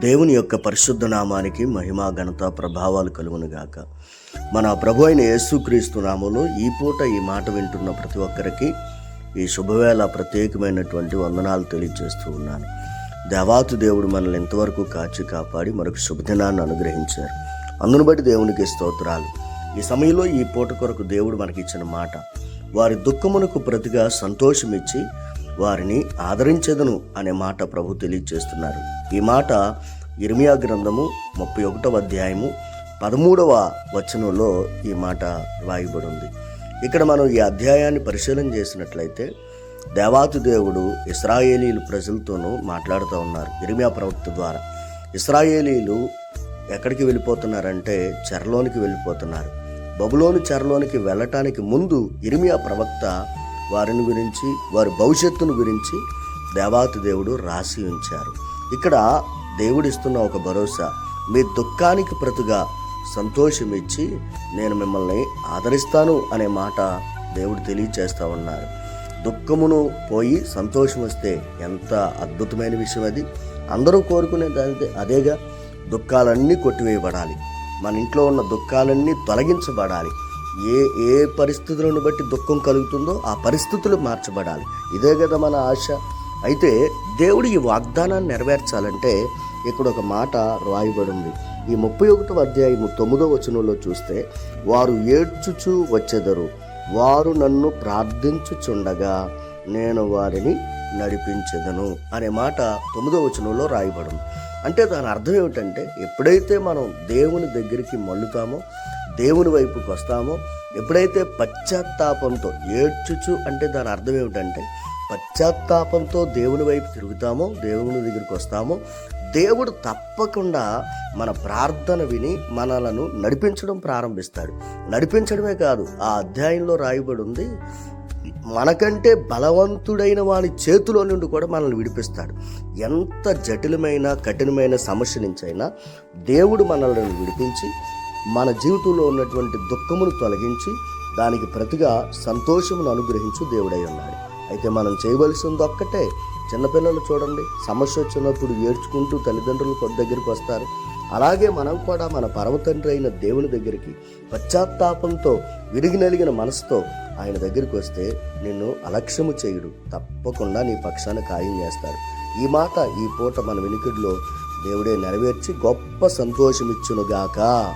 దేవుని యొక్క పరిశుద్ధ నామానికి మహిమ ఘనత ప్రభావాలు కలుగునుగాక. మన ప్రభు అయిన యేసుక్రీస్తు నామంలో ఈ పూట ఈ మాట వింటున్న ప్రతి ఒక్కరికి ఈ శుభవేళ ప్రత్యేకమైనటువంటి వందనాలు తెలియజేస్తూ ఉన్నాను. దేవాతు దేవుడు మనల్ని ఎంతవరకు కాచి కాపాడి మరొక శుభదినాన్ని అనుగ్రహించారు. అందును బట్టి దేవునికి స్తోత్రాలు. ఈ సమయంలో ఈ పూట కొరకు దేవుడు మనకిచ్చిన మాట వారి దుఃఖమునకు ప్రతిగా సంతోషమిచ్చి వారిని ఆదరించదను అనే మాట ప్రభు తెలియజేస్తున్నారు ఈ మాట ఇర్మియా గ్రంథము ముప్పై ఒకటవ అధ్యాయము పదమూడవ వచనంలో ఈ మాట రాయబడి ఉంది ఇక్కడ మనం ఈ అధ్యాయాన్ని పరిశీలన చేసినట్లయితే దేవాతి దేవుడు ఇస్రాయేలీలు ప్రజలతోనూ మాట్లాడుతూ ఉన్నారు ఇర్మియా ప్రవక్త ద్వారా. ఇస్రాయేలీలు ఎక్కడికి వెళ్ళిపోతున్నారంటే చెరలోనికి వెళ్ళిపోతున్నారు. బబులోని చెరలోనికి వెళ్ళటానికి ముందు ఇర్మియా ప్రవక్త వారిని గురించి వారి భవిష్యత్తును గురించి దేవాతి దేవుడు రాసి ఉంచారు. ఇక్కడ దేవుడిస్తున్న ఒక భరోసా మీ దుఃఖానికి ప్రతిగా సంతోషం ఇచ్చి నేను మిమ్మల్ని ఆదరిస్తాను అనే మాట దేవుడు తెలియచేస్తూ ఉన్నారు. దుఃఖమును పోయి సంతోషం వస్తే ఎంత అద్భుతమైన విషయం అది. అందరూ కోరుకునే అదే అదేగా దుఃఖాలన్నీ కొట్టివేయబడాలి. మన ఇంట్లో ఉన్న దుఃఖాలన్నీ తొలగించబడాలి. ఏ ఏ పరిస్థితులను బట్టి దుఃఖం కలుగుతుందో ఆ పరిస్థితులు మార్చబడాలి. ఇదే కదా మన ఆశ. అయితే దేవుడు ఈ వాగ్దానాన్ని నెరవేర్చాలంటే ఇక్కడ ఒక మాట రాయబడింది. ఈ ముప్పై ఒకటో అధ్యాయము తొమ్మిదో వచనంలో చూస్తే వారు ఏడ్చుచూ వచ్చెదరు. వారు నన్ను ప్రార్థించుచుండగా నేను వారిని నడిపించెదను. అనే మాట తొమ్మిదో వచనంలో రాయబడింది. అంటే దాని అర్థం ఏమిటంటే ఎప్పుడైతే మనం దేవుని దగ్గరికి మల్లుతామో దేవుని వైపుకి వస్తామో ఎప్పుడైతే పశ్చాత్తాపంతో ఏడ్చుచు అంటే దాని అర్థం ఏమిటంటే పశ్చాత్తాపంతో దేవుని వైపు తిరుగుతామో దేవుని దగ్గరికి వస్తామో దేవుడు తప్పకుండా మన ప్రార్థన విని మనలను నడిపించడం ప్రారంభిస్తాడు. నడిపించడమే కాదు ఆ అధ్యాయంలో రాయబడి ఉంది మనకంటే బలవంతుడైన వాని చేతిలో నుండి కూడా మనల్ని విడిపిస్తాడు. ఎంత జటిలమైన కఠినమైన సమస్య నుంచైనా దేవుడు మనల్ని విడిపించి మన జీవితంలో ఉన్నటువంటి దుఃఖమును తొలగించి దానికి ప్రతిగా సంతోషమును అనుగ్రహించు దేవుడై ఉన్నాడు. అయితే మనం చేయవలసింది ఒక్కటే చిన్నపిల్లలు చూడండి సమస్య వచ్చినప్పుడు ఏడ్చుకుంటూ తల్లిదండ్రుల కొద్ది దగ్గరికి వస్తారు. అలాగే మనం కూడా మన పర్వతండ్రి అయిన దేవుని దగ్గరికి పశ్చాత్తాపంతో విరిగి నలిగిన మనసుతో ఆయన దగ్గరికి వస్తే నిన్ను అలక్ష్యము చేయుడు తప్పకుండా నీ పక్షాన ఖాయం చేస్తాడు. ఈ మాట ఈ పూట మన వెనుకడిలో దేవుడే నెరవేర్చి గొప్ప సంతోషమిచ్చునుగాక.